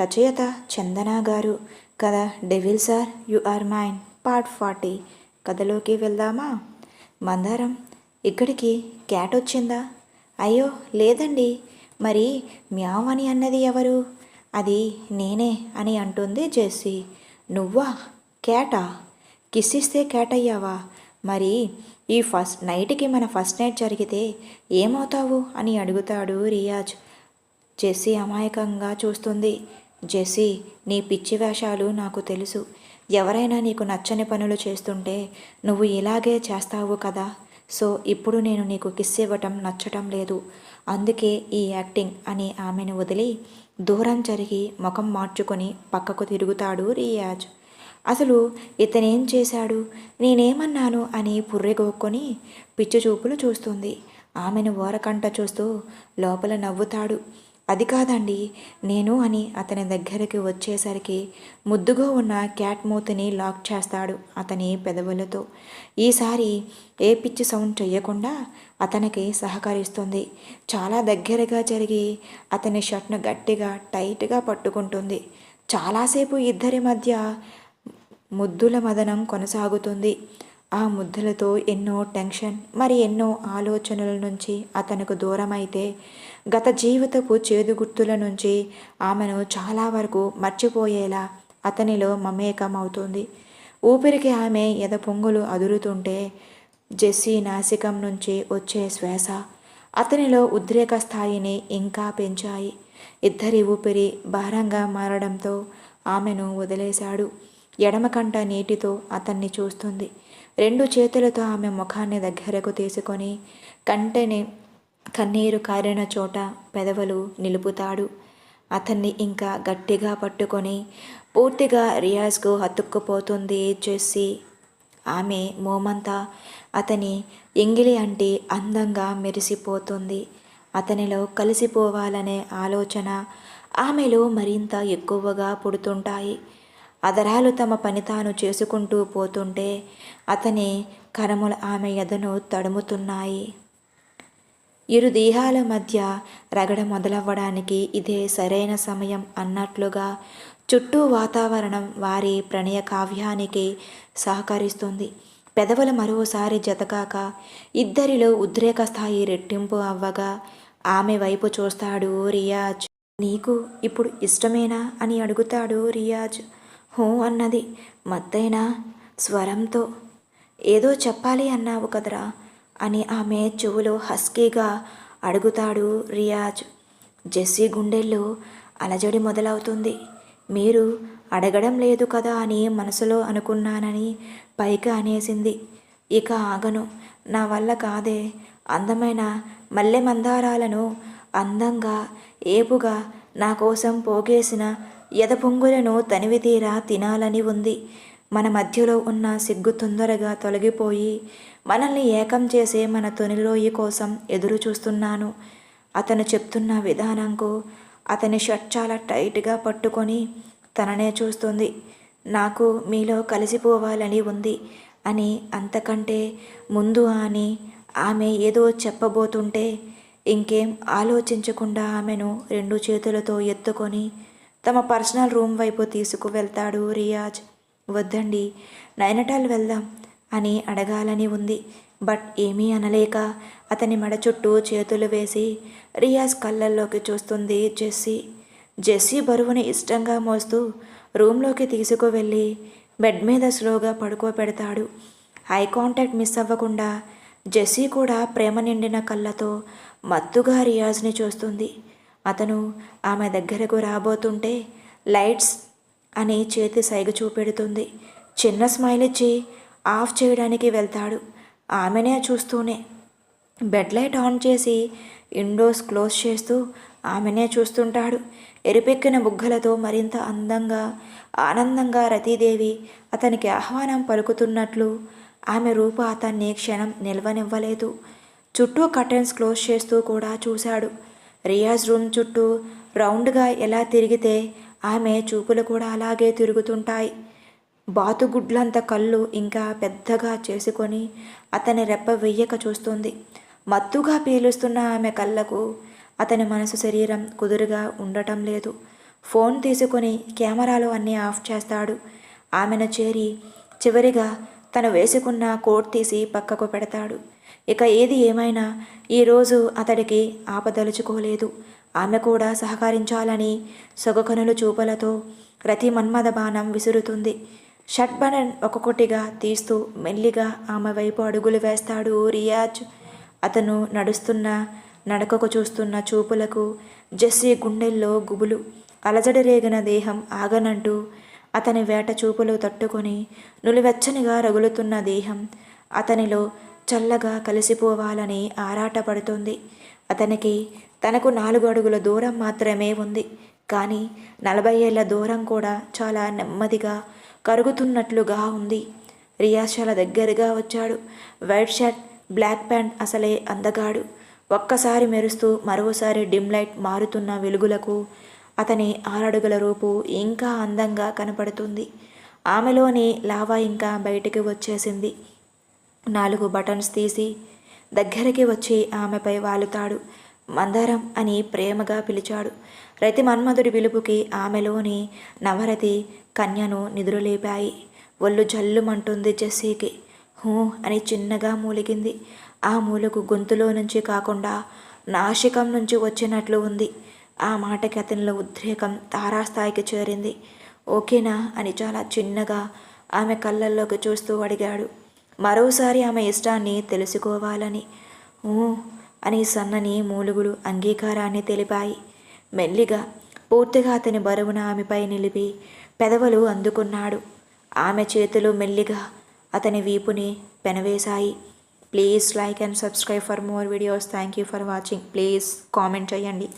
రచయిత చందన గారు. కథ devil sir you are mine. Part forty. కథలోకి వెళ్దామా? మందారం ఇక్కడికి క్యాట్ వచ్చిందా? అయ్యో లేదండి. మరి మ్యావ్ అని అన్నది ఎవరు? అది నేనే అని అంటుంది జెస్సీ. నువ్వా? క్యాటా? కిస్ ఇస్తే క్యాట్ అయ్యావా? మరి ఈ ఫస్ట్ నైట్కి మన ఫస్ట్ నైట్ జరిగితే ఏమవుతావు అని అడుగుతాడు రియాజ్. జెస్సీ అమాయకంగా చూస్తుంది. జెస్సీ నీ పిచ్చి వేషాలు నాకు తెలుసు. ఎవరైనా నీకు నచ్చని పనులు చేస్తుంటే నువ్వు ఇలాగే చేస్తావు కదా. సో ఇప్పుడు నేను నీకు కిస్ ఇవ్వటం నచ్చటం లేదు. అందుకే ఈ యాక్టింగ్ అని ఆమెను వదిలి దూరం జరిగి ముఖం మార్చుకొని పక్కకు తిరుగుతాడు రియాజ్. అసలు ఇతనేం చేశాడు? నేనేమన్నాను అని పుర్రెగొక్కొని పిచ్చి చూపులు చూస్తుంది. ఆమెను ఓరకంట చూస్తూ లోపల నవ్వుతాడు. అది కాదండి నేను అని అతని దగ్గరికి వచ్చేసరికి ముద్దుగా ఉన్న క్యాట్ మూతిని లాక్ చేస్తాడు అతని పెదవులతో. ఈసారి ఏ పిచ్చి సౌండ్ చేయకుండా అతనికి సహకరిస్తుంది. చాలా దగ్గరగా జరిగి అతని షర్ట్ను గట్టిగా టైట్గా పట్టుకుంటుంది. చాలాసేపు ఇద్దరి మధ్య ముద్దుల మదనం కొనసాగుతుంది. ఆ ముద్దలతో ఎన్నో టెన్షన్ మరి ఎన్నో ఆలోచనల నుంచి అతనికి దూరమైతే గత జీవితపు చేదు గుర్తుల నుంచి ఆమెను చాలా వరకు మర్చిపోయేలా అతనిలో మమేకం అవుతుంది ఊపిరికి ఆమె ఎద పొంగులు అదురుతుంటే జెస్సీ నాసికం నుంచి వచ్చే శ్వాస అతనిలో ఉద్రేక స్థాయిని ఇంకా పెంచాయి. ఇద్దరి ఊపిరి భారంగా మారడంతో ఆమెను వదిలేశాడు. ఎడమ కంట నీటితో అతన్ని చూస్తుంది. రెండు చేతులతో ఆమె ముఖాన్ని దగ్గరకు తీసుకొని కంటెని కన్నీరు కారిన చోట పెదవులు నిలుపుతాడు. అతన్ని ఇంకా గట్టిగా పట్టుకొని పూర్తిగా రియాజ్కు హత్తుక్కుపోతుంది చేసి ఆమె మోమంతా అతని ఎంగిలి అంటే అందంగా మెరిసిపోతుంది. అతనిలో కలిసిపోవాలనే ఆలోచన ఆమెలో మరింత ఎక్కువగా పుడుతుంటాయి. అదరాలు తమ పని తాను చేసుకుంటూ పోతుంటే అతని కరములు ఆమె ఎదను తడుముతున్నాయి. ఇరు దేహాల మధ్య రగడ మొదలవ్వడానికి ఇదే సరైన సమయం అన్నట్లుగా చుట్టూ వాతావరణం వారి ప్రణయ కావ్యానికి సహకరిస్తుంది. పెదవులు మరోసారి జతకాక ఇద్దరిలో ఉద్రేక స్థాయి రెట్టింపు అవ్వగా ఆమె వైపు చూస్తాడు రియాజ్. నీకు ఇప్పుడు ఇష్టమేనా అని అడుగుతాడు రియాజ్. హూ అన్నది. మత్తైన స్వరంతో ఏదో చెప్పాలి అన్నావు కదరా అని ఆమె చెవులో హస్కీగా అడుగుతాడు రియాజ్. జెస్సీ గుండెల్లో అలజడి మొదలవుతుంది. మీరు అడగడం లేదు కదా అని మనసులో అనుకున్నానని పైకి అనేసింది. ఇక ఆగను. నా వల్ల కాదే. అందమైన మల్లె మందారాలను అందంగా ఏపుగా నా కోసం పోగేసిన ఎదపొంగులను తనివితీరా తినాలని ఉంది. మన మధ్యలో ఉన్న సిగ్గు తొందరగా తొలగిపోయి మనల్ని ఏకం చేసే మన తొనిలోయి కోసం ఎదురు చూస్తున్నాను. అతను చెప్తున్న విధానంకు అతని షర్ట్ చాలా టైట్గా పట్టుకొని తననే చూస్తుంది. నాకు మీలో కలిసిపోవాలని ఉంది అని అంతకంటే ముందు అని ఆమె ఏదో చెప్పబోతుంటే ఇంకేం ఆలోచించకుండా ఆమెను రెండు చేతులతో ఎత్తుకొని తమ పర్సనల్ రూమ్ వైపు తీసుకువెళ్తాడు రియాజ్. వద్దండి నైనటాల్ వెళ్దాం అని అడగాలని ఉంది. బట్ ఏమీ అనలేక అతని మెడ చుట్టూ చేతులు వేసి రియాజ్ కళ్ళల్లోకి చూస్తుంది జెస్సీ. జెస్సీ బరువుని ఇష్టంగా మోస్తూ రూమ్లోకి తీసుకువెళ్ళి బెడ్ మీద స్లోగా పడుకోబెడతాడు ఐ కాంటాక్ట్ మిస్ అవ్వకుండా జెస్సీ కూడా ప్రేమ నిండిన కళ్ళతో మత్తుగా రియాజ్ని చూస్తుంది. అతను ఆమె దగ్గరకు రాబోతుంటే లైట్స్ అని చేతి సైగ చూపెడుతుంది. చిన్న స్మైల్ ఇచ్చి ఆఫ్ చేయడానికి వెళ్తాడు. ఆమెనే చూస్తూనే బెడ్ లైట్ ఆన్ చేసి విండోస్ క్లోజ్ చేస్తూ ఆమెనే చూస్తుంటాడు. ఎరిపెక్కిన బుగ్గలతో మరింత అందంగా ఆనందంగా రతీదేవి అతనికి ఆహ్వానం పలుకుతున్నట్లు ఆమె రూప అతన్ని క్షణం నిల్వనివ్వలేదు. చుట్టూ కర్టెన్స్ క్లోజ్ చేస్తూ కూడా చూశాడు. రియాజ్ రూమ్ చుట్టూ రౌండ్గా ఎలా తిరిగితే ఆమె చూపులు కూడా అలాగే తిరుగుతుంటాయి. బాతుగుడ్లంత కళ్ళు ఇంకా పెద్దగా చేసుకొని అతని రెప్ప వెయ్యక చూస్తుంది. మత్తుగా పీలుస్తున్న ఆమె కళ్ళకు అతని మనసు శరీరం కుదురుగా ఉండటం లేదు. ఫోన్ తీసుకొని కెమెరాలు అన్నీ ఆఫ్ చేస్తాడు. ఆమెను చేరి చివరిగా తను వేసుకున్న కోట్ తీసి పక్కకు పెడతాడు. ఇక ఏది ఏమైనా ఈరోజు అతడికి ఆపదలుచుకోలేదు. ఆమె కూడా సహకరించాలని సొగకనులు చూపులతో ప్రతి మన్మథ బాణం విసురుతుంది. షట్బనన్ ఒక్కొక్కటిగా తీస్తూ మెల్లిగా ఆమె వైపు అడుగులు వేస్తాడు రియాజ్ అతను నడుస్తున్న నడకకు చూస్తున్న చూపులకు జెస్సీ గుండెల్లో గుబులు. అలజడి రేగిన దేహం ఆగనంటూ అతని వేట చూపులు తట్టుకొని నులివెచ్చనిగా రగులుతున్న దేహం అతనిలో చల్లగా కలిసిపోవాలని ఆరాటపడుతుంది అతనికి తనకు నాలుగు అడుగుల దూరం మాత్రమే ఉంది. కానీ నలభై ఏళ్ళ దూరం కూడా చాలా నెమ్మదిగా కరుగుతున్నట్లుగా ఉంది. రియాజ్ దగ్గరగా వచ్చాడు. వైట్ షర్ట్ బ్లాక్ ప్యాంట్ అసలే అందగాడు. ఒక్కసారి మెరుస్తూ మరోసారి డిమ్ లైట్ మారుతున్న వెలుగులకు అతని ఆరడుగుల రూపు ఇంకా అందంగా కనపడుతుంది. ఆమెలోని లావా ఇంకా బయటికి వచ్చేసింది. నాలుగు బటన్స్ తీసి దగ్గరికి వచ్చి ఆమెపై వాలుతాడు. మందారం అని ప్రేమగా పిలిచాడు. రతి మన్మధుడి పిలుపుకి ఆమెలోని నవరతి కన్యను నిద్రలేపాయి. ఒళ్ళు జల్లుమంటుంది జెస్సీకి. హూ అని చిన్నగా మూలిగింది. ఆ మూలకు గొంతులో నుంచి కాకుండా నాశికం నుంచి వచ్చినట్లు ఉంది. ఆ మాటకి అతనిలో ఉద్రేకం తారాస్థాయికి చేరింది. ఓకేనా అని చాలా చిన్నగా ఆమె కళ్ళల్లోకి చూస్తూ అడిగాడు. మరోసారి ఆమె ఇష్టాన్ని తెలుసుకోవాలని. ఊ అని సన్నని మూలుగులు అంగీకారాన్ని తెలిపాయి. మెల్లిగా పూర్తిగా అతని బరువున ఆమెపై నిలిపి పెదవులు అందుకున్నాడు. ఆమె చేతులు మెల్లిగా అతని వీపుని పెనవేశాయి. Please like and subscribe for more videos. Thank you for watching. Please comment చేయండి.